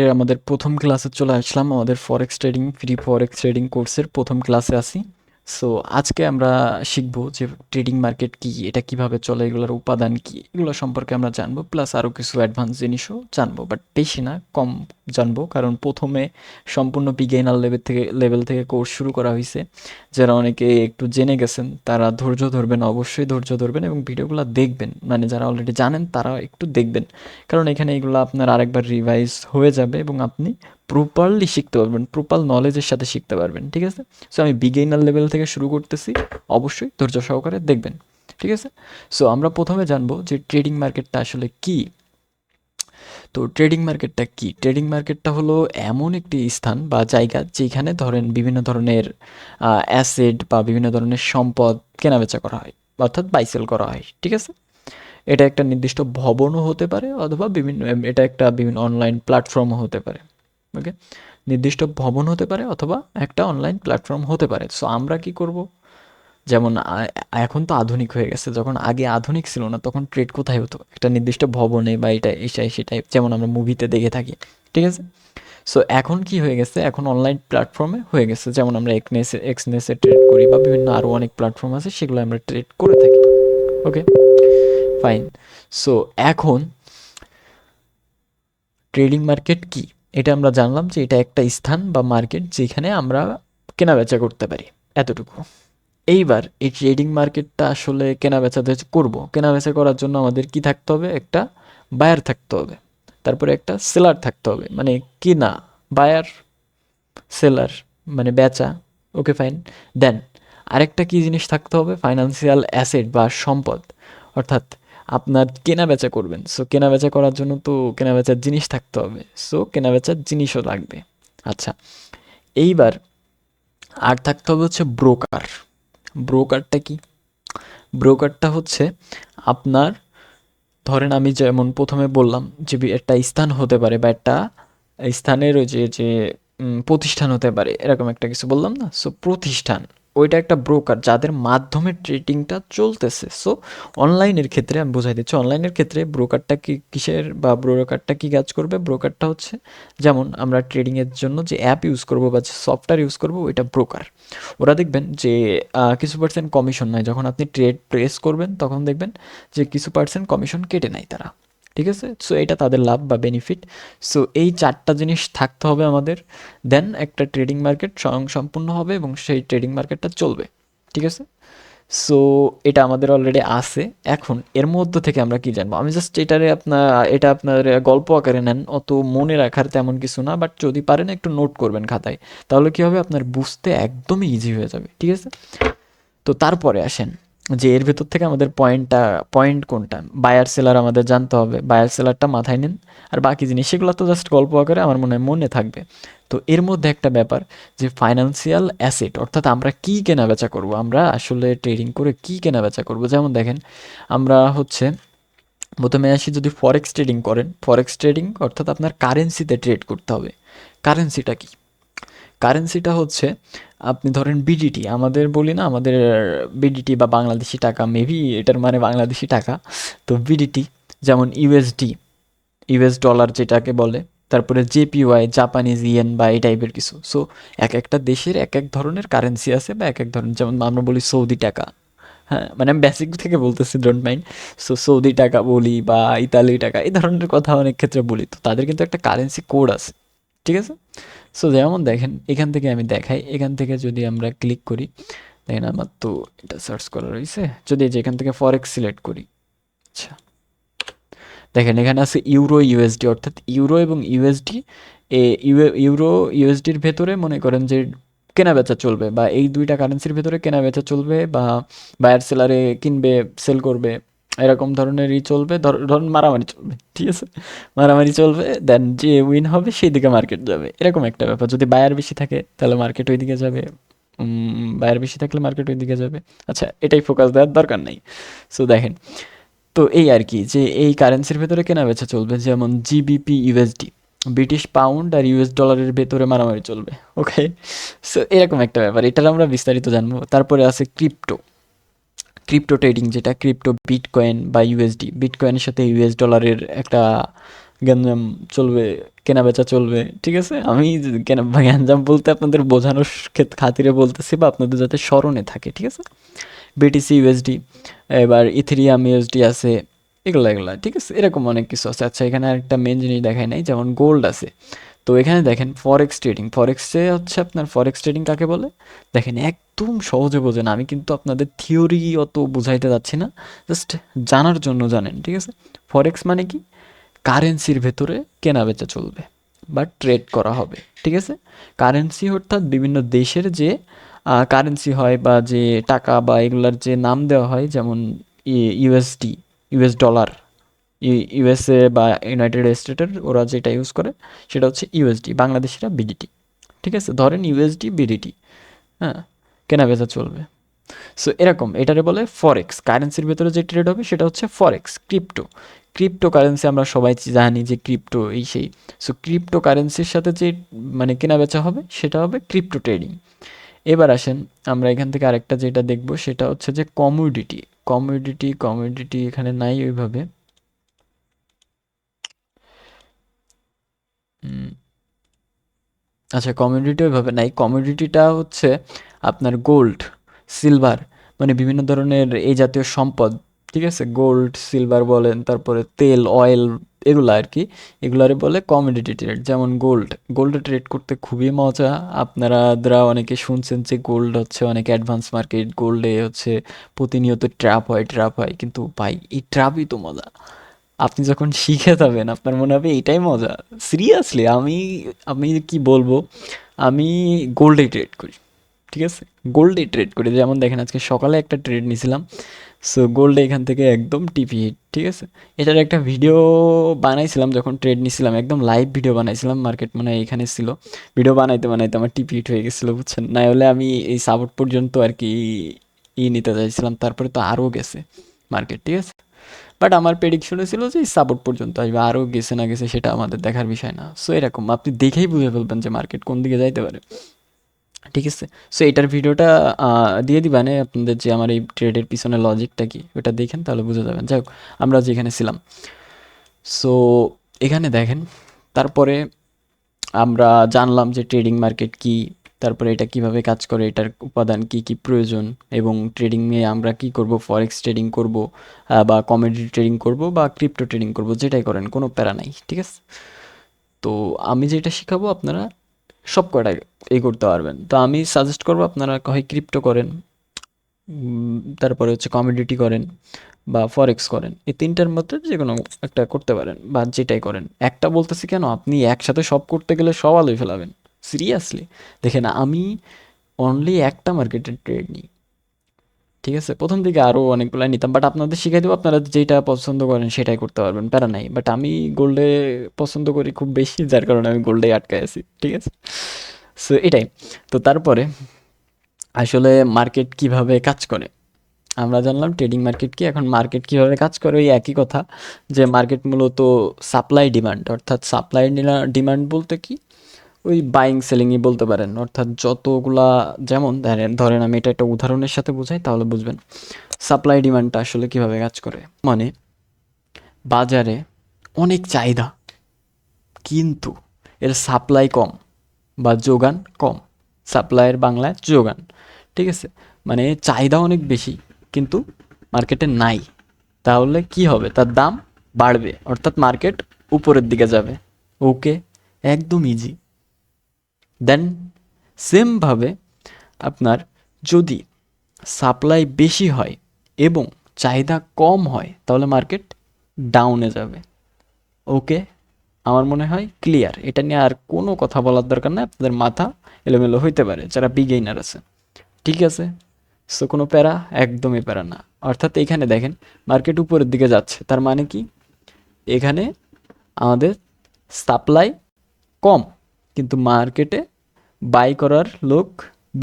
আমাদের প্রথম ক্লাসে চলে আসলাম। আমাদের forex trading free forex trading কোর্সের প্রথম ক্লাসে আসি সো আজকে আমরা শিখব যে ট্রেডিং মার্কেট কি, এটা কীভাবে চলে, এগুলোর উপাদান কি, এগুলো সম্পর্কে আমরা জানব প্লাস আরও কিছু অ্যাডভান্স জিনিসও জানব বাট বেশি না, কম জানব, কারণ প্রথমে সম্পূর্ণ বিগেনার লেভেল থেকে লেভেল থেকে কোর্স শুরু করা হয়েছে যারা অনেকে একটু জেনে গেছেন, তারা ধৈর্য ধরবেন, অবশ্যই ধৈর্য ধরবেন এবং ভিডিওগুলো দেখবেন। মানে যারা অলরেডি জানেন তারা একটু দেখবেন। কারণ এখানে এগুলো আপনার আরেকবার রিভাইজ হয়ে যাবে এবং আপনি প্রপারলি শিখতে পারবেন প্রপার নলেজের সাথে শিখতে পারবেন, ঠিক আছে? সো আমি বিগেইনার লেভেল থেকে শুরু করতেছি, অবশ্যই ধৈর্য সহকারে দেখবেন, ঠিক আছে? সো আমরা প্রথমে জানব যে ট্রেডিং মার্কেটটা আসলে কি। তো ট্রেডিং মার্কেটটা কি? ট্রেডিং মার্কেটটা হলো এমন একটি স্থান বা জায়গা যেখানে ধরেন বিভিন্ন ধরনের অ্যাসেড বা বিভিন্ন ধরনের সম্পদ কেনাবেচা করা হয়, অর্থাৎ বাইসেল করা হয়, ঠিক আছে? এটা একটা নির্দিষ্ট ভবনও হতে পারে অথবা বিভিন্ন, এটা একটা বিভিন্ন অনলাইন প্ল্যাটফর্মও হতে পারে। ওকে নির্দিষ্ট ভবন হতে পারে অথবা একটা অনলাইন প্ল্যাটফর্ম হতে পারে। সো আমরা কি করব? যেমন এখন তো আধুনিক হয়ে গেছে। যখন আগে আধুনিক ছিল না, তখন ট্রেড কোথায় হতো? একটা নির্দিষ্ট ভবনে বা এটা এটাই সেটাই যেমন আমরা মুভিতে দেখে থাকি। ঠিক আছে? সো এখন কি হয়ে গেছে? এখন অনলাইন প্ল্যাটফর্মে হয়ে গেছে। যেমন আমরা একনেসে এক্সনেসে ট্রেড করি বা বিভিন্ন আরও অনেক প্ল্যাটফর্ম আছে, সেগুলো আমরা ট্রেড করে থাকি। ওকে ফাইন সো এখন ট্রেডিং মার্কেট কি? এটা আমরা জানলাম যে এটা একটা স্থান বা মার্কেট যেখানে আমরা কেনা বেচা করতে পারি, এতটুকু। এইবার এই ট্রেডিং মার্কেটটা আসলে কেনা বেচা করব। কেনা বেচা করার জন্য আমাদের কি থাকতে হবে? একটা বায়ার থাকতে হবে, তারপরে একটা সেলার থাকতে হবে মানে কিনা, বায়ার, সেলার মানে বেচা, ওকে ফাইন, দেন আরেকটা কি জিনিস থাকতে হবে? ফাইন্যান্সিয়াল অ্যাসেট বা সম্পদ, অর্থাৎ আপনার কেনা বেচা করবেন। সো কেনা বেচা করার জন্য তো কেনা বেচার জিনিস থাকতে হবে। সো কেনা বেচার জিনিসও লাগবে। আচ্ছা এইবার আর থাকতে হবে হচ্ছে ব্রোকার ব্রোকারটা কি? ব্রোকারটা হচ্ছে আপনার, ধরেন আমি যেমন প্রথমে বললাম যে একটা স্থান হতে পারে বা একটা স্থানের যে যে প্রতিষ্ঠান হতে পারে, এরকম একটা কিছু বললাম না? সো প্রতিষ্ঠান। ওইটা একটা ব্রোকার যাদের মাধ্যমে ট্রেডিংটা চলতেছে। সো অনলাইনের ক্ষেত্রে আমি বোঝাই দিচ্ছি অনলাইনের ক্ষেত্রে ব্রোকারটা কি কিসের বা ব্রোকারটা কি কাজ করবে? ব্রোকারটা হচ্ছে, যেমন আমরা ট্রেডিংয়ের জন্য যে অ্যাপ ইউজ করব বা যে সফটওয়্যার ইউজ করব, ওইটা ব্রোকার ওরা দেখবেন যে কিছু পার্সেন্ট কমিশন নেয়। যখন আপনি ট্রেড প্রেস করবেন, তখন দেখবেন যে কিছু পার্সেন্ট কমিশন কেটে নেয় তারা। ঠিক আছে? সো এটা তাদের লাভ বা বেনিফিট সো এই চারটা জিনিস থাকতে হবে আমাদের। দেন একটা ট্রেডিং মার্কেট স্বয়ং সম্পূর্ণ হবে এবং সেই ট্রেডিং মার্কেটটা চলবে। ঠিক আছে? সো এটা আমাদের অলরেডি আছে। এখন এর মধ্য থেকে আমরা কি জানব? আমি জাস্ট এটারে আপনার এটা আপনার গল্প আকারে নেন। অত মনে রাখার তেমন কিছু না বাট যদি পারেন একটু নোট করবেন খাতায়। তাহলে কি হবে? আপনার বুঝতে একদমই ইজি হয়ে যাবে। ঠিক আছে? তো তারপরে আসেন। যে এর ভেতর থেকে আমাদের পয়েন্টটা পয়েন্ট কোনটা? বায়ার সেলার আমাদের জানতে হবে। বায়ার সেলারটা মাথায় নিন। আর বাকি জিনিস, সেগুলো তো জাস্ট গল্প আকারে আমার মনে হয় মনে থাকবে। তো এর মধ্যে একটা ব্যাপার যে ফাইন্যান্সিয়াল অ্যাসেট অর্থাৎ আমরা কী কেনা বেচা করব? আমরা আসলে ট্রেডিং করে কী কেনা বেচা করব? যেমন দেখেন, আমরা হচ্ছে প্রথমে আসি যদি ফরেক্স ট্রেডিং করেন। ফরেক্স ট্রেডিং অর্থাৎ আপনার কারেন্সিতে ট্রেড করতে হবে। কারেন্সিটা কি? কারেন্সিটা হচ্ছে, আপনি ধরেন বিডিটি আমাদের বলি না, আমাদের বিডিটি বা বাংলাদেশি টাকা মেবি এটার মানে বাংলাদেশি টাকা। তো বিডিটি যেমন ইউএসডি ইউএস ডলার যেটাকে বলে, তারপরে জেপিওয়াই জাপানিজ ইয়েন বা এই টাইপের কিছু। সো এক একটা দেশের এক এক ধরনের কারেন্সি আছে বা এক এক ধরনের, যেমন আমরা বলি সৌদি টাকা। হ্যাঁ মানে আমি বেসিক থেকে বলতেছি ডোন্ট মাইন্ড সো সৌদি টাকা বলি বা ইতালি টাকা, এই ধরনের কথা অনেক ক্ষেত্রে বলি। তো তাদের কিন্তু একটা কারেন্সি কোড আছে। ঠিক আছে? সো যেমন দেখেন, এখান থেকে আমি দেখাই। এখান থেকে যদি আমরা ক্লিক করি, দেখেন আমার তো এটা সার্চ করা রয়েছে। যদি যেখান থেকে ফরেক্স সিলেক্ট করি আচ্ছা। দেখেন, এখানে আছে ইউরো ইউএসডি অর্থাৎ ইউরো এবং ইউএসডি এ ইউরো ইউএসডির ভেতরে মনে করেন যে কেনা বেচা চলবে বা এই দুইটা কারেন্সির ভেতরে কেনা বেচা চলবে বা বায়ার সেলারে কিনবে সেল করবে। এরকম ধরনেরই চলবে। ধরুন মারামারি চলবে, ঠিক আছে? মারামারি চলবে দেন যে উইন হবে সেই দিকে মার্কেট যাবে। এরকম একটা ব্যাপার। যদি বায়ার বেশি থাকে, তাহলে মার্কেট ওই দিকে যাবে বায়ার বেশি থাকলে মার্কেট ওই দিকে যাবে। আচ্ছা এটাই ফোকাস দেওয়ার দরকার নেই। সো দেখেন, তো এই আর কি, যে এই কারেন্সির ভেতরে কেনা বেচা চলবে, যেমন জিবিপি ইউএসডি ব্রিটিশ পাউন্ড আর ইউএস ডলারের ভেতরে মারামারি চলবে ওকে সো এরকম একটা ব্যাপার। এটার আমরা বিস্তারিত জানব। তারপরে আছে ক্রিপ্টো ক্রিপ্টো ট্রেডিং যেটা ক্রিপ্টো বিটকয়েন বা ইউএসডি বিটকয়েনের সাথে ইউএস ডলারের একটা গ্যাঞ্জাম চলবে কেনা বেচা চলবে, ঠিক আছে? আমি কেনা গ্যাঞ্জাম বলতে আপনাদের বোঝানোর খাতিরে বলতেছি বা আপনাদের যাতে স্মরণে থাকে, ঠিক আছে? বিটিসি ইউএসডি এবার ইথেরিয়াম ইউএসডি আছে, এগুলো এগুলো, ঠিক আছে? এরকম অনেক কিছু আছে। আচ্ছা এখানে আরেকটা মেন জিনিস দেখায় নাই, যেমন গোল্ড আছে। তো এখানে দেখেন ফরেক্স ট্রেডিং ফরেক্সে হচ্ছে আপনার ফরেক্স ট্রেডিং কাকে বলে? দেখেন একদম সহজে বোঝেন, আমি কিন্তু আপনাদের থিওরি অত বুঝাইতে যাচ্ছি না জাস্ট জানার জন্য জানেন, ঠিক আছে? ফরেক্স মানে কি? কারেন্সির ভেতরে কেনা বেচা চলবে, বা ট্রেড করা হবে, ঠিক আছে? কারেন্সি অর্থাৎ বিভিন্ন দেশের যে কারেন্সি হয় বা যে টাকা বা এগুলার যে নাম দেওয়া হয়, যেমন ইউএসডি ইউএস ডলার ইউএসএ বা ইউনাইটেড স্টেটের ওরা যেটা ইউজ করে, সেটা হচ্ছে ইউএসডি বাংলাদেশিরা বিডিটি ঠিক আছে? ধরেন ইউএসডি বিডিটি হ্যাঁ? কেনা বেচা চলবে। সো এরকম, এটারে বলে ফরেক্স কারেন্সির ভেতরে যে ট্রেড হবে, সেটা হচ্ছে ফরেক্স ক্রিপ্টো ক্রিপ্টো কারেন্সি আমরা সবাই জানি যে ক্রিপ্টো এই সেই। সো ক্রিপ্টো কারেন্সির সাথে যে মানে কেনা বেচা হবে, সেটা হবে ক্রিপ্টো ট্রেডিং এবার আসেন, আমরা এখান থেকে আরেকটা যেটা দেখব, সেটা হচ্ছে যে কমোডিটি কমোডিটি কমোডিটি এখানে নাই ওইভাবে। আচ্ছা কমোডিটি ওইভাবে নাই। কমোডিটিটা হচ্ছে আপনার গোল্ড সিলভার মানে বিভিন্ন ধরনের এই জাতীয় সম্পদ, ঠিক আছে? গোল্ড সিলভার বলেন, তারপরে তেল অয়েল এগুলো আর কি, এগুলারে বলে কমোডিটি ট্রেড যেমন গোল্ড গোল্ডে ট্রেড করতে খুবই মজা। আপনারা দ্রা অনেকে শুনছেন যে গোল্ড হচ্ছে অনেক অ্যাডভান্স মার্কেট গোল্ডে হচ্ছে প্রতিনিয়ত ট্র্যাপ হয় ট্র্যাপ হয়। কিন্তু ভাই, এই ট্র্যাপই তো মজা। আপনি যখন শিখে যাবেন, আপনার মনে হবে এটাই মজা। সিরিয়াসলি আমি আমি কি বলব? আমি গোল্ডে ট্রেড করি, ঠিক আছে? গোল্ডে ট্রেড করি। যেমন দেখেন, আজকে সকালে একটা ট্রেড নিয়েছিলাম সো গোল্ডে এখান থেকে একদম টিপি হিট ঠিক আছে? এটার একটা ভিডিও বানাইছিলাম, যখন ট্রেড নিয়েছিলাম একদম লাইভ ভিডিও বানাইছিলাম মার্কেট মানে এখানে ছিল। ভিডিও বানাইতে বানাইতে আমার টিপি হিট হয়ে গেছিল, বুঝছেন? না হলে আমি এই সাপোর্ট পর্যন্ত আর কি ই নিতে চাইছিলাম, তারপরে তো আরও গেছে মার্কেট ঠিক আছে? বাট আমার প্রেডিকশনে ছিল যে সাপোর্ট পর্যন্ত আসবে। আরও গেছে না গেছে সেটা আমাদের দেখার বিষয় না। সো এরকম, আপনি দেখেই বুঝে ফেলবেন যে মার্কেট কোন দিকে যাইতে পারে। ঠিক আছে? সো এটার ভিডিওটা দিয়ে দিবানে আপনাদের যে আমার এই ট্রেডের পিছনে লজিকটা কি? ওটা দেখেন, তাহলে বুঝে যাবেন। যাই হোক, আমরা যেখানে ছিলাম। সো এখানে দেখেন, তারপরে আমরা জানলাম যে ট্রেডিং মার্কেট কি তারপরে এটা কীভাবে কাজ করে, এটার উপাদান কি কি প্রয়োজন এবং ট্রেডিং নিয়ে আমরা কি করব ফরেক্স ট্রেডিং করব বা কমেডি ট্রেডিং করব বা ক্রিপ্টো ট্রেডিং করব, যেটাই করেন, কোনো প্যারা নাই, ঠিক আছে? তো আমি যেটা শেখাবো আপনারা সব কটাই এই করতে পারবেন। তো আমি সাজেস্ট করব আপনারা হয় ক্রিপ্টো করেন তারপরে হচ্ছে কমোডিটি করেন বা ফরেক্স করেন, এই তিনটার মধ্যে যে কোনো একটা করতে পারেন বা যেটাই করেন। একটা বলতেছি কেন, আপনি একসাথে সব করতে গেলে সব আলোয় ফেলাবেন। সিরিয়াসলি দেখেন, আমি অনলি একটা মার্কেটের ট্রেড নিই। ঠিক আছে? প্রথম দিকে আরও অনেকগুলো নিতাম বাট আপনাদের শিখাই দেবো, আপনারা যেটা পছন্দ করেন সেটাই করতে পারবেন, প্যারা নাই। বাট আমি গোল্ডে পছন্দ করি খুব বেশি, যার কারণে আমি গোল্ডে আটকায় আছি, ঠিক আছে? সো এটাই। তো তারপরে, আসলে মার্কেট কীভাবে কাজ করে? আমরা জানলাম ট্রেডিং মার্কেট কি, এখন মার্কেট কীভাবে কাজ করে, ওই একই কথা, যে মার্কেট মূলত সাপ্লাই ডিমান্ড অর্থাৎ সাপ্লাই ডিমান্ড বলতে কি? ওই বাইং সেলিংই বলতে পারেন। অর্থাৎ যতগুলা যেমন ধরেন আমি এটা একটা উদাহরণের সাথে বোঝাই, তাহলে বুঝবেন। সাপ্লাই ডিমান্ডটা আসলে কীভাবে কাজ করে? মানে বাজারে অনেক চাহিদা, কিন্তু এর সাপ্লাই কম বা যোগান কম। সাপ্লাইয়ের বাংলায় যোগান, ঠিক আছে? মানে চাহিদা অনেক বেশি, কিন্তু মার্কেটে নাই। তাহলে কি হবে? তার দাম বাড়বে, অর্থাৎ মার্কেট উপরের দিকে যাবে। ওকে একদম ইজি দেন সেমভাবে আপনার যদি সাপ্লাই বেশি হয় এবং চাহিদা কম হয়, তাহলে মার্কেট ডাউনে যাবে। ওকে আমার মনে হয় ক্লিয়ার এটা নিয়ে আর কোনো কথা বলার দরকার নেই। আপনাদের মাথা এলোমেলো হইতে পারে, যারা বিগেইনার আছে। ঠিক আছে? সো কোনো প্যারা একদমই প্যারা না। অর্থাৎ এখানে দেখেন মার্কেট উপরের দিকে যাচ্ছে। তার মানে কি? এখানে আমাদের সাপ্লাই কম, কিন্তু মার্কেটে বাই করার লোক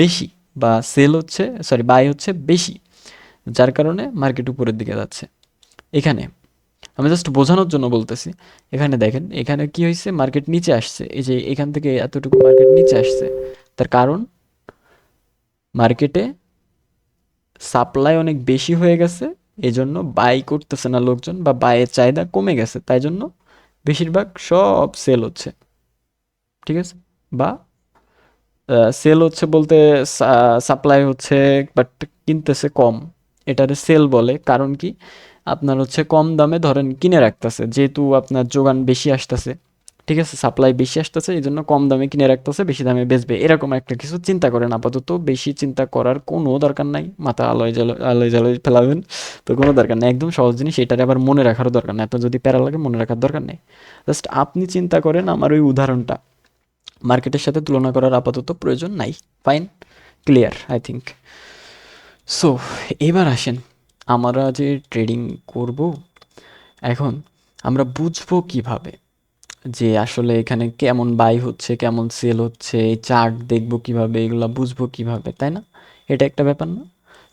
বেশি বা সেল হচ্ছে সরি বাই হচ্ছে বেশি, যার কারণে মার্কেট উপরের দিকে যাচ্ছে। এখানে আমি জাস্ট বোঝানোর জন্য বলতেছি, এখানে দেখেন, এখানে কি হয়েছে? মার্কেট নিচে আসছে। এই যে এখান থেকে এতটুকু মার্কেট নিচে আসছে, তার কারণ মার্কেটে সাপ্লাই অনেক বেশি হয়ে গেছে এই জন্য বাই করতেছে না লোকজন বা বাইয়ের চাহিদা কমে গেছে, তাই জন্য বেশিরভাগ সব সেল হচ্ছে, ঠিক আছে? বা সেল হচ্ছে বলতে সাপ্লাই হচ্ছে বাট কিনতেছে কম। এটারে সেল বলে, কারণ কি? আপনার হচ্ছে কম দামে ধরেন কিনে রাখতেছে, যেহেতু আপনার যোগান বেশি আসতেছে, ঠিক আছে? সাপ্লাই বেশি আসতেছে, এই জন্য কম দামে কিনে রাখতেছে, বেশি দামে বেচবে। এরকম একটা কিছু চিন্তা করেন আপাতত। বেশি চিন্তা করার কোনো দরকার নাই। মাথা আলোয় জালো আলোয় জালোয় ফেলাবেন, তো কোনো দরকার নেই। একদম সহজ জিনিস, এটারে আবার মনে রাখারও দরকার নেই। আপনার যদি প্যারা লাগে, মনে রাখার দরকার নেই। জাস্ট আপনি চিন্তা করেন আমার ওই উদাহরণটা। মার্কেটের সাথে তুলনা করার আপাতত প্রয়োজন নাই। Fine clear I think so এবার আসেন, আমরা যে ট্রেডিং করব, এখন আমরা বুঝব কীভাবে? যে আসলে এখানে কেমন বাই হচ্ছে, কেমন সেল হচ্ছে চার্ট দেখব কীভাবে, এগুলো বুঝব কীভাবে, তাই না? এটা একটা ব্যাপার না?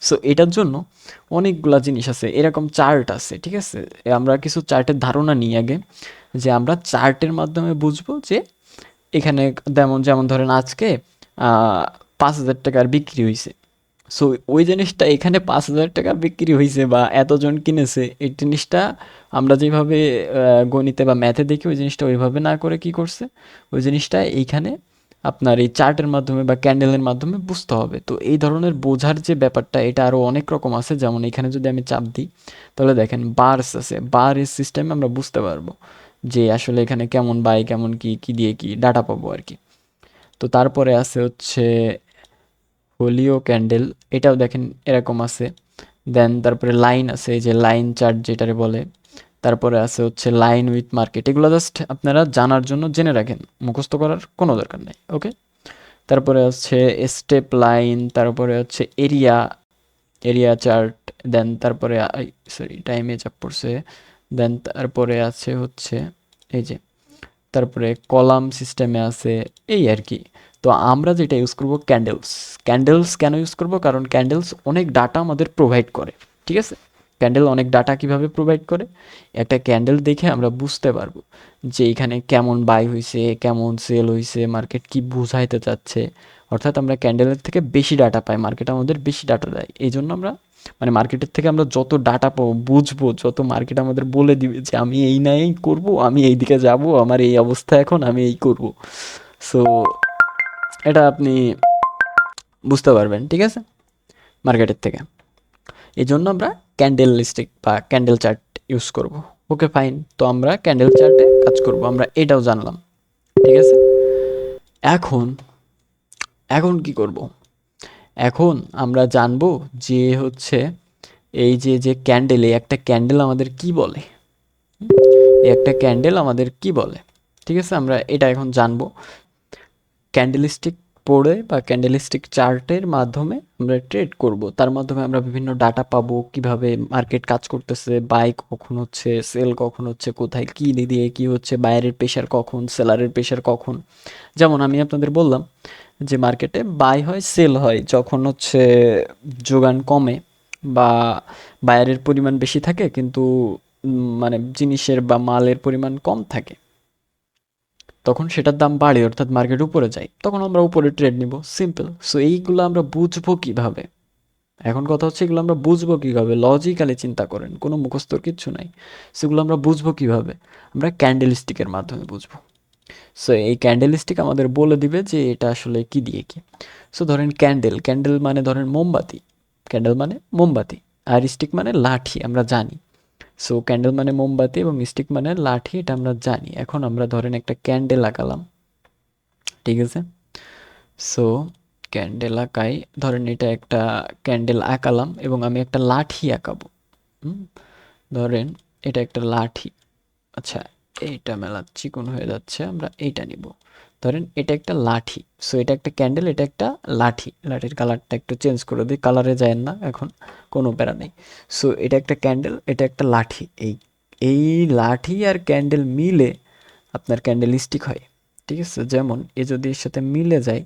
সো এটার জন্য অনেকগুলা জিনিস আছে, এরকম চার্ট আছে, ঠিক আছে? আমরা কিছু চার্টের ধারণা নিই আগে, যে আমরা চার্টের মাধ্যমে বুঝব যে এখানে যেমন যেমন ধরেন আজকে পাঁচ হাজার টাকার বিক্রি হয়েছে সো ওই জিনিসটা এখানে পাঁচ হাজার টাকা বিক্রি হয়েছে বা এতজন কিনেছে, এই জিনিসটা আমরা যেভাবে গণিতে বা ম্যাথে দেখি, ওই জিনিসটা ওইভাবে না করে কি করছে? ওই জিনিসটা এইখানে আপনার এই চার্টের মাধ্যমে বা ক্যান্ডেলের মাধ্যমে বুঝতে হবে। তো এই ধরনের বোঝার যে ব্যাপারটা, এটা আরও অনেক রকম আছে। যেমন এখানে যদি আমি চাপ দিই, তাহলে দেখেন বার্স আছে। বার এর সিস্টেমে আমরা বুঝতে পারব। যে আসলে এখানে কেমন বাই কেমন কি কি দিয়ে কি ডাটা পাবো আর কি। তো তারপরে আছে হচ্ছে হোলিও ক্যান্ডেল এটাও দেখেন এরকম আছে। দেন তারপরে লাইন আছে যে লাইন চার্ট যেটারে বলে। তারপরে আছে হচ্ছে লাইন উইথ মার্কেট এগুলো জাস্ট আপনারা জানার জন্য জেনে রাখেন, মুখস্থ করার কোনো দরকার নেই ওকে তারপরে হচ্ছে স্টেপ লাইন তারপরে হচ্ছে এরিয়া এরিয়া চার্ট দেন তারপরে সরি টাইমে চাপ পড়ছে। দেন তারপরে আছে হচ্ছে, এই যে, তারপরে কলাম সিস্টেমে আছে, এই আর কি। তো আমরা যেটা ইউজ করব ক্যান্ডেলস ক্যান্ডেলস কেন ইউজ করব? কারণ ক্যান্ডেলস অনেক ডাটা আমাদের প্রোভাইড করে, ঠিক আছে? ক্যান্ডেল অনেক ডাটা কীভাবে প্রোভাইড করে? একটা ক্যান্ডেল দেখে আমরা বুঝতে পারব যে এখানে কেমন বাই হয়েছে কেমন সেল হয়েছে মার্কেট কি বুঝাইতে চাচ্ছে। অর্থাৎ আমরা ক্যান্ডেলের থেকে বেশি ডাটা পাই মার্কেট আমাদের বেশি ডাটা দেয়। এই জন্য আমরা মানে মার্কেটের থেকে আমরা যত ডাটা পাবো, বুঝব, যত মার্কেট আমাদের বলে দিবে যে আমি এই না এই করব, আমি এই দিকে যাব, আমার এই অবস্থা এখন, আমি এই করব। সো এটা আপনি বুঝতে পারবেন, ঠিক আছে? মার্কেটের থেকে। এই জন্য আমরা ক্যান্ডেল লিস্টিক বা ক্যান্ডেল চার্ট ইউজ করব। ওকে ফাইন তো আমরা ক্যান্ডেল চার্টে কাজ করব। আমরা এটাও জানলাম। ঠিক আছে? এখন এখন কি করব? এখন আমরা জানব যে হচ্ছে এই যে যে ক্যান্ডেল এই একটা ক্যান্ডেল আমাদের কি বলে? এই একটা ক্যান্ডেল আমাদের কি বলে? ঠিক আছে, আমরা এটা এখন জানব। ক্যান্ডেলিস্টিক পড়ে বা ক্যান্ডেলিস্টিক চার্টের মাধ্যমে আমরা ট্রেড করব। তার মাধ্যমে আমরা বিভিন্ন ডাটা পাবো, কীভাবে মার্কেট কাজ করতেছে বাই কখন হচ্ছে সেল কখন হচ্ছে, কোথায় কী দিয়ে, কী হচ্ছে বাইরের প্রেশার কখন সেলারের প্রেশার কখন? যেমন আমি আপনাদের বললাম যে মার্কেটে বাই হয় সেল হয়, যখন হচ্ছে যোগান কমে বা বায়ারের পরিমাণ বেশি থাকে, কিন্তু মানে জিনিসের বা মালের পরিমাণ কম থাকে, তখন সেটার দাম বাড়ে, অর্থাৎ মার্কেট উপরে যায়। তখন আমরা উপরে ট্রেড নিব। সিম্পল সো এইগুলো আমরা বুঝব কীভাবে? এখন কথা হচ্ছে এগুলো আমরা বুঝব কীভাবে? লজিক্যালি চিন্তা করেন, কোনো মুখস্থর কিচ্ছু নাই। সেগুলো আমরা বুঝব কীভাবে? আমরা ক্যান্ডেল স্টিকের মাধ্যমে বুঝব। সো এই ক্যান্ডেল স্টিক আমাদের বলে দিবে যে এটা আসলে কি দিয়ে কি। সো ধরেন ক্যান্ডেল ক্যান্ডেল মানে ধরেন মোমবাতি। ক্যান্ডেল মানে মোমবাতি আর স্টিক মানে লাঠি, আমরা জানি। সো ক্যান্ডেল মানে মোমবাতি এবং স্টিক মানে লাঠি, এটা আমরা জানি। এখন আমরা ধরেন একটা ক্যান্ডেল আঁকালাম ঠিক আছে? সো ক্যান্ডেল আঁকাই, ধরেন এটা একটা ক্যান্ডেল আঁকালাম এবং আমি একটা লাঠি আঁকাবো। ধরেন এটা একটা লাঠি। আচ্ছা এইটা মেলা চিকন হয়ে যাচ্ছে, আমরা এইটা নিব। ধরেন এটা একটা লাঠি সো এটা একটা ক্যান্ডেল এটা একটা লাঠি। লাঠির কালারটা একটু চেঞ্জ করে দিই কালারে যায় না, এখন কোনো প্যারা নেই। সো এটা একটা ক্যান্ডেল এটা একটা লাঠি, এই এই লাঠি আর ক্যান্ডেল মিলে আপনার ক্যান্ডেল স্টিক হয়, ঠিক আছে? যেমন এ যদি এর সাথে মিলে যায়,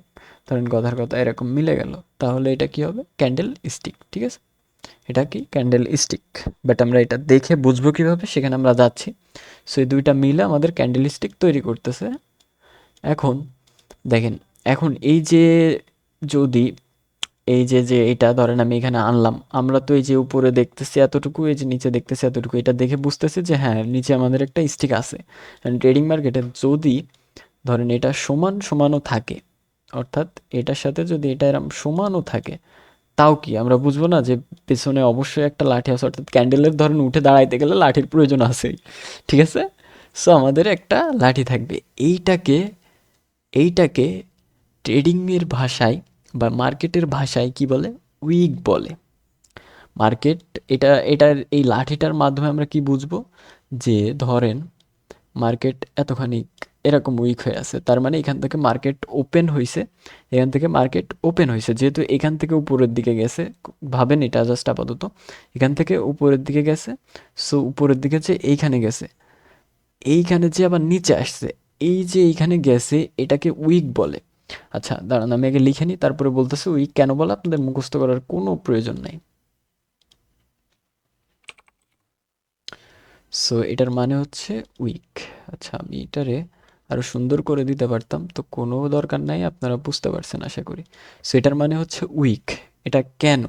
ধরেন কথার কথা এরকম মিলে গেল, তাহলে এটা কি হবে? ক্যান্ডেল স্টিক ঠিক আছে? এটা কি? ক্যান্ডেল স্টিক বাট আমরা এটা দেখে বুঝব কীভাবে, সেখানে আমরা যাচ্ছি। সো এই দুইটা মিলে আমাদের ক্যান্ডেল স্টিক তৈরি করতেছে। এখন, দেখেন, এখন এই যে যদি, এই যে যে এটা ধরেন আমি এখানে আনলাম, আমরা তো এই যে উপরে দেখতেছি এতটুকু, এই যে নিচে দেখতেছি এতটুকু, এটা দেখে বুঝতেছি যে হ্যাঁ নিচে আমাদের একটা স্টিক আছে। ট্রেডিং মার্কেটে যদি, ধরেন এটা সমান সমানও থাকে, অর্থাৎ এটার সাথে যদি এটা এরম সমানও থাকে তাও কি? আমরা বুঝব না যে পেছনে অবশ্যই একটা লাঠি আছে, অর্থাৎ ক্যান্ডেলের ধরেন উঠে দাঁড়াইতে গেলে লাঠির প্রয়োজন আছেই। ঠিক আছে? সো আমাদের একটা লাঠি থাকবে। এইটাকে এইটাকে ট্রেডিংয়ের ভাষায় বা মার্কেটের ভাষায় কি বলে? উইক বলে। মার্কেট এটা, এটার, এই লাঠিটার মাধ্যমে আমরা কি বুঝব? যে ধরেন মার্কেট এতখানি এরকম উইক হয়ে আছে। তার মানে এখান থেকে মার্কেট ওপেন হয়েছে এখান থেকে মার্কেট ওপেন হয়েছে যেহেতু এখান থেকে উপরের দিকে গেছে, ভাবেন এটা জাস্ট আপাতত। এখান থেকে উপরের দিকে গেছে সো উপরের দিকে যে এইখানে গেছে, এইখানে যে আবার নিচে আসছে, এই যে এইখানে গেছে, এটাকে উইক বলে। আচ্ছা দাঁড়ান, আমি আগে লিখে নিই, তারপরে বলতেছে উইক কেন বলে, আপনাদের মুখস্থ করার কোনো প্রয়োজন নাই। সো এটার মানে হচ্ছে উইক আচ্ছা আমি এটারে আরও সুন্দর করে দিতে পারতাম, তো কোনো দরকার নাই, আপনারা বুঝতে পারছেন আশা করি। সো এটার মানে হচ্ছে উইক এটা কেন?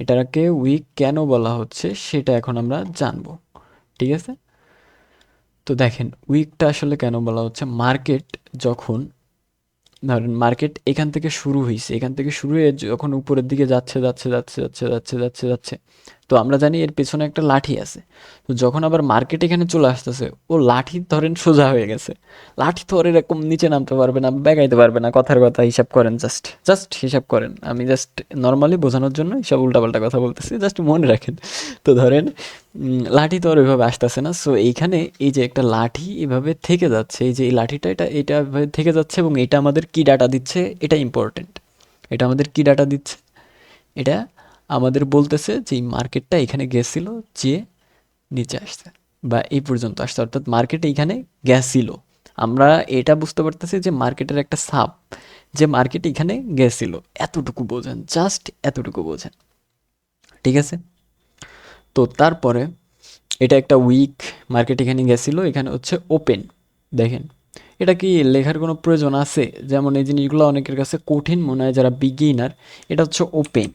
এটাকে উইক কেন বলা হচ্ছে সেটা এখন আমরা জানব। ঠিক আছে? তো দেখেন উইকটা আসলে কেন বলা হচ্ছে? মার্কেট যখন, ধরেন মার্কেট এখান থেকে শুরু হয়েছে এখান থেকে শুরু হয়ে যখন উপরের দিকে যাচ্ছে যাচ্ছে যাচ্ছে যাচ্ছে যাচ্ছে যাচ্ছে যাচ্ছে তো আমরা জানি এর পেছনে একটা লাঠি আছে। তো যখন আবার মার্কেট এখানে চলে আসতেছে, ও লাঠি ধরেন সোজা হয়ে গেছে। লাঠি তো এরকম নিচে নামতে পারবে না, বেগাইতে পারবে না, কথার কথা হিসাব করেন জাস্ট জাস্ট হিসাব করেন। আমি জাস্ট নর্মালি বোঝানোর জন্য সব উল্টাপাল্টা কথা বলতেছি জাস্ট মনে রাখেন। তো ধরেন লাঠি তো আর ওইভাবে আসতেছে না সো এইখানে এই যে একটা লাঠি এভাবে থেকে যাচ্ছে, এই যে এই লাঠিটা, এটা এটা থেকে যাচ্ছে এবং এটা আমাদের কি ডাটা দিচ্ছে? এটা ইম্পর্টেন্ট এটা আমাদের কি ডাটা দিচ্ছে? এটা আমাদের বলতেছে যে এই মার্কেটটা এখানে গেছিল যে নিচে আসছে বা এই পর্যন্ত আসছে। অর্থাৎ মার্কেট এইখানে গেছিল। আমরা এটা বুঝতে পারতেছি যে মার্কেটের একটা সাপ যে মার্কেট এখানে গেছিল। এতটুকু বোঝেন, জাস্ট এতটুকু বোঝেন। ঠিক আছে? তো তারপরে এটা একটা উইক মার্কেট এখানে গেছিল, এখানে হচ্ছে ওপেন দেখেন, এটা কি লেখার কোনো প্রয়োজন আছে? যেমন এই জিনিসগুলো অনেকের কাছে কঠিন মনে হয়, যারা বিগিনার এটা হচ্ছে ওপেন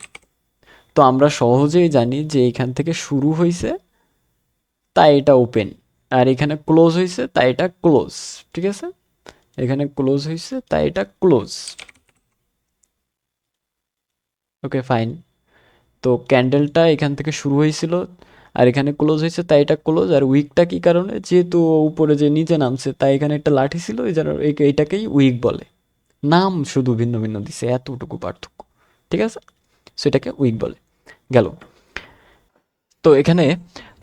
তো আমরা সহজেই জানি যে এখান থেকে শুরু হয়েছে তাই এটা ওপেন আর এখানে ক্লোজ হয়েছে তাই এটা ক্লোজ ঠিক আছে? এখানে ক্লোজ হয়েছে তাই এটা ক্লোজ ওকে ফাইন তো ক্যান্ডেলটা এখান থেকে শুরু হয়েছিল আর এখানে ক্লোজ হয়েছে তাই এটা ক্লোজ আর উইকটা কি কারণে? যেহেতু উপরে যে নিচে নামছে, তাই এখানে একটা লাঠি ছিল, এই জন্য এই- এইটাকেই উইক বলে। নাম শুধু ভিন্ন ভিন্ন দিছে, এতটুকু পার্থক্য, ঠিক আছে? সেটাকে উইক বলে। গেল। তো এখানে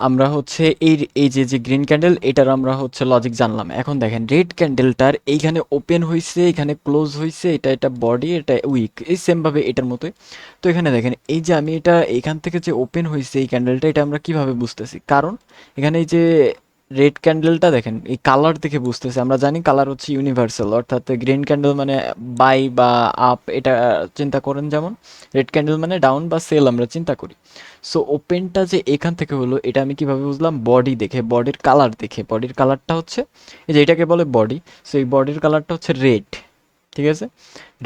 আমরা হচ্ছে এই এই যে যে গ্রিন ক্যান্ডেল এটার আমরা হচ্ছে লজিক জানলাম। এখন দেখেন রেড ক্যান্ডেলটার এইখানে ওপেন হয়েছে এখানে ক্লোজ হয়েছে এটা এটা বডি এটা উইক এই সেমভাবে এটার মতোই। তো এখানে দেখেন, এই যে আমি এটা এখান থেকে যে ওপেন হয়েছে এই ক্যান্ডেলটা এটা আমরা কীভাবে বুঝতেছি? কারণ এখানে এই যে রেড ক্যান্ডেলটা দেখেন, এই কালার দেখে বুঝতেছি। আমরা জানি কালার হচ্ছে ইউনিভার্সাল অর্থাৎ গ্রিন ক্যান্ডেল মানে বাই বা আপ এটা চিন্তা করেন যেমন। রেড ক্যান্ডেল মানে ডাউন বা সেল আমরা চিন্তা করি। সো ওপেনটা যে এখান থেকে হলো, এটা আমি কীভাবে বুঝলাম? বডি দেখে বডির কালার দেখে। বডির কালারটা হচ্ছে, এই যে এটাকে বলে বডি সো এই বডির কালারটা হচ্ছে রেড ঠিক আছে?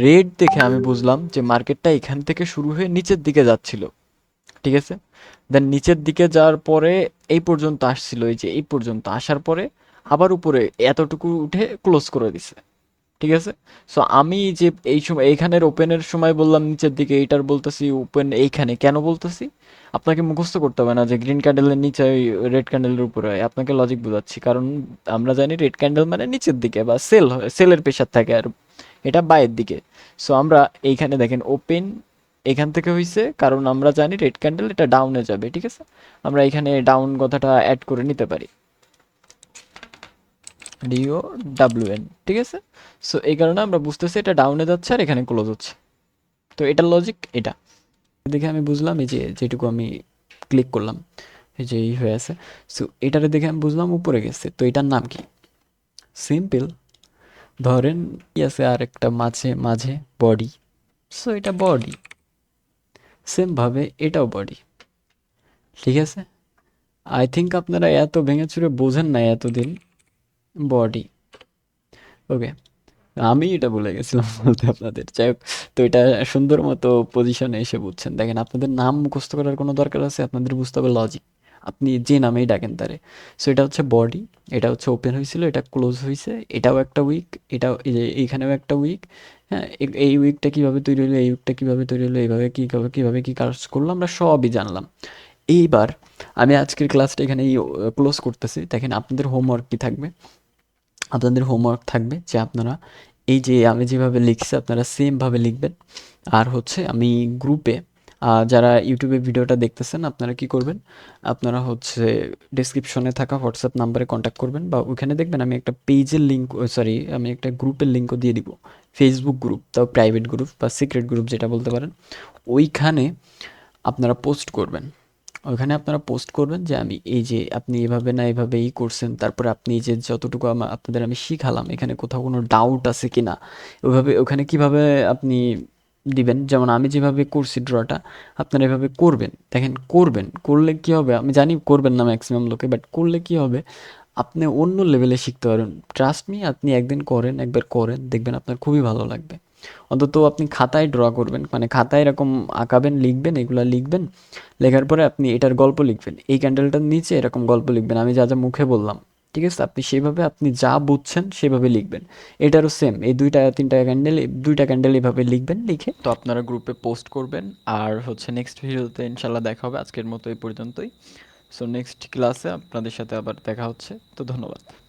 রেড দেখে আমি বুঝলাম যে মার্কেটটা এখান থেকে শুরু হয়ে নিচের দিকে যাচ্ছিল, ঠিক আছে? দেন নিচের দিকে যাওয়ার পরে এই পর্যন্ত আসছিল, এই যে এই পর্যন্ত আসার পরে আবার উপরে এতটুকু উঠে ক্লোজ করে দিছে। ঠিক আছে? সো আমি যে এই সময় এইখানের ওপেনের সময় বললাম, নিচের দিকে এইটার বলতেছি ওপেন এইখানে কেন বলতেছি? আপনাকে মুখস্থ করতে হবে না যে গ্রিন ক্যান্ডেলের নিচে, ওই রেড ক্যান্ডেলের উপরে। হয় আপনাকে লজিক বোঝাচ্ছি, কারণ আমরা জানি রেড ক্যান্ডেল মানে নিচের দিকে বা সেল সেলের প্রেশার থাকে আর এটা বাইয়ের দিকে। সো আমরা এইখানে দেখেন ওপেন এখান থেকে হয়েছে কারণ আমরা জানি রেড ক্যান্ডেল এটা ডাউনে যাবে, ঠিক আছে? আমরা এখানে ডাউন কথাটা অ্যাড করে নিতে পারি। ডিও ডাব্লিউ এন ঠিক আছে? সো এই কারণে আমরা বুঝতেছি এটা ডাউনে যাচ্ছে আর এখানে ক্লোজ হচ্ছে। তো এটা লজিক এটা। দেখে আমি বুঝলাম, এই যে যেটুকু আমি ক্লিক করলাম, এই যে এই হয়ে আছে। সো এটারে দেখে আমি বুঝলাম উপরে গেছে, তো এটার নাম কি? সিম্পল ধরেন কি আছে আর একটা মাঝে মাঝে বডি সো এটা বডি সেমভাবে এটাও বডি ঠিক আছে? আই থিঙ্ক আপনারা এত ভেঙে চুরে বোঝেন না এতদিন বডি ওকে আমি এটা বলে গেছিলাম বলতে আপনাদের। যাই হোক, তো এটা সুন্দর মতো পজিশনে এসে বুঝছেন। দেখেন, আপনাদের নাম মুখস্থ করার কোনো দরকার আছে? আপনাদের বুঝতে হবে লজিক আপনি যে নামেই ডাকেন তারে। সো এটা হচ্ছে বডি এটা হচ্ছে ওপেন হয়েছিল, এটা ক্লোজ হয়েছে, এটাও একটা উইক এটাও এইখানেও একটা উইক হ্যাঁ এই উইকটা কীভাবে তৈরি হলো, এই উইকটা কীভাবে তৈরি হলো, এইভাবে কী, কীভাবে কী কাজ করল, আমরা সবই জানলাম। এইবার আমি আজকের ক্লাসটা এখানেই ক্লোজ করতেছি। দেখেন আপনাদের হোমওয়ার্ক কী থাকবে? আপনাদের হোমওয়ার্ক থাকবে যে আপনারা এই যে আমি যেভাবে লিখছি, আপনারা সেমভাবে লিখবেন। আর হচ্ছে আমি গ্রুপে যারা ইউটিউবে ভিডিওটা দেখতেছেন, আপনারা কি করবেন? আপনারা হচ্ছে ডিসক্রিপশনে থাকা হোয়াটসঅ্যাপ নাম্বারে কন্ট্যাক্ট করবেন বা ওইখানে দেখবেন আমি একটা পেজের লিঙ্ক সরি আমি একটা গ্রুপের লিঙ্কও দিয়ে দিব। ফেসবুক গ্রুপ তাও প্রাইভেট গ্রুপ বা সিক্রেট গ্রুপ যেটা বলতে পারেন। ওইখানে আপনারা পোস্ট করবেন। ওইখানে আপনারা পোস্ট করবেন যে আমি এই যে আপনি এভাবে না এভাবে ই করছেন, তারপরে আপনি এই যে যতটুকু আপনাদের আমি শিখালাম, এখানে কোথাও কোনো ডাউট আছে কি না ওইভাবে ওখানে কীভাবে আপনি দিবেন। যেমন আমি যেভাবে করছি ড্রটা, আপনারা এভাবে করবেন। দেখেন, করবেন। করলে কি হবে? আমি জানি করবেন না ম্যাক্সিমাম লোকে বাট করলে কি হবে? আপনি অন্য লেভেলে শিখতে পারেন ট্রাস্ট মি আপনি একদিন করেন, একবার করেন, দেখবেন আপনার খুবই ভালো লাগবে। অন্তত আপনি খাতায় ড্র করবেন। মানে খাতায় এরকম আঁকাবেন, লিখবেন, এগুলা লিখবেন। লেখার পরে আপনি এটার গল্প লিখবেন। এই ক্যান্ডেলটার নিচে এরকম গল্প লিখবেন। আমি যা যা মুখে বললাম। ঠিক আছে? আপনি সেভাবে আপনি যা বুঝছেন সেভাবে লিখবেন। এটারও সেম এই দুইটা, তিনটা ক্যান্ডেল দুইটা ক্যান্ডেল এভাবে লিখবেন, লিখে। তো আপনারা গ্রুপে পোস্ট করবেন। আর হচ্ছে নেক্সট ভিডিওতে ইনশাল্লাহ দেখা হবে। আজকের মতো এই পর্যন্তই। সো নেক্সট ক্লাসে আপনাদের সাথে আবার দেখা হচ্ছে। তো ধন্যবাদ।